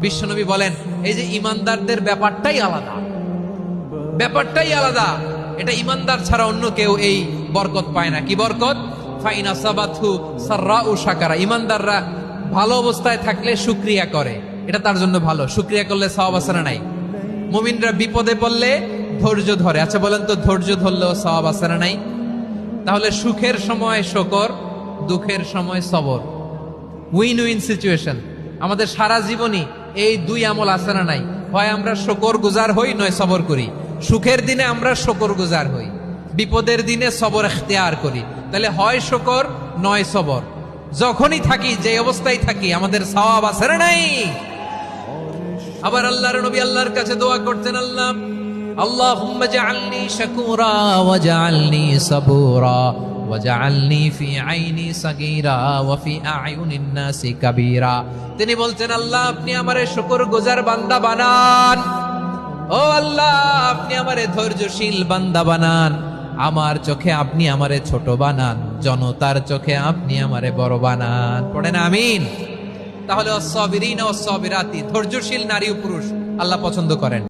বিশ্বনবী বলেন, এই যে ইমানদারদের ব্যাপারটাই আলাদা। ব্যাপারটাই আলাদা। এটা ইমানদার ছাড়া অন্য কেউ এই বরকত পায় না। কি বরকত? ফাইনা সাবাথু ইমানদাররা ভালো অবস্থায় থাকলে সুক্রিয়া করে। এটা তার জন্য ভালো। সুক্রিয়া করলে সওয়াব নাই? মুমিনরা বিপদে পড়লে ধৈর্য ধরে। আচ্ছা বলেন তো, ধৈর্য ধরলেও সওয়াব নাই? তাহলে সুখের সময় শকর, দুঃখের সময় সবর। উইন উইন সিচুয়েশন আমাদের সারা জীবনই এই দুই আমল আছে না নাই? হয় আমরা শকর গুজার হই, নয় সবর করি। সুখের দিনে আমরা শকর গুজার হই। বিপদের দিনে সবর এখতেয়ার করি। তাহলে হয় শকর, নয় সবর। যখনই থাকি যে অবস্থায় থাকি, আমাদের সওয়াব আছে না নাই? আবার আল্লাহর নবী আল্লাহর কাছে দোয়া করতেন আল্লাহ জাআলনি শাকুরা ওয়াজআলনি সাবুরা। ওয়াজআলনি ফি আইনি সাগীরা ওয়া ফি আ'য়ুনিন নাসি তিনি বলছেন, আল্লাহ, আপনি আমারে শুকরগুজার বান্দা বানান। ও আল্লাহ, আপনি আমারে ধৈর্যশীল বান্দা বানান। আমার চোখে আপনি আমারে ছোট বানান, জনতার চোখে আপনি আমারে বড় বানান। পড়েন, আমিন। তাহলে অসবিরিন ও সবিরাতি ধৈর্যশীল নারী ও পুরুষ, আল্লাহ পছন্দ করেন।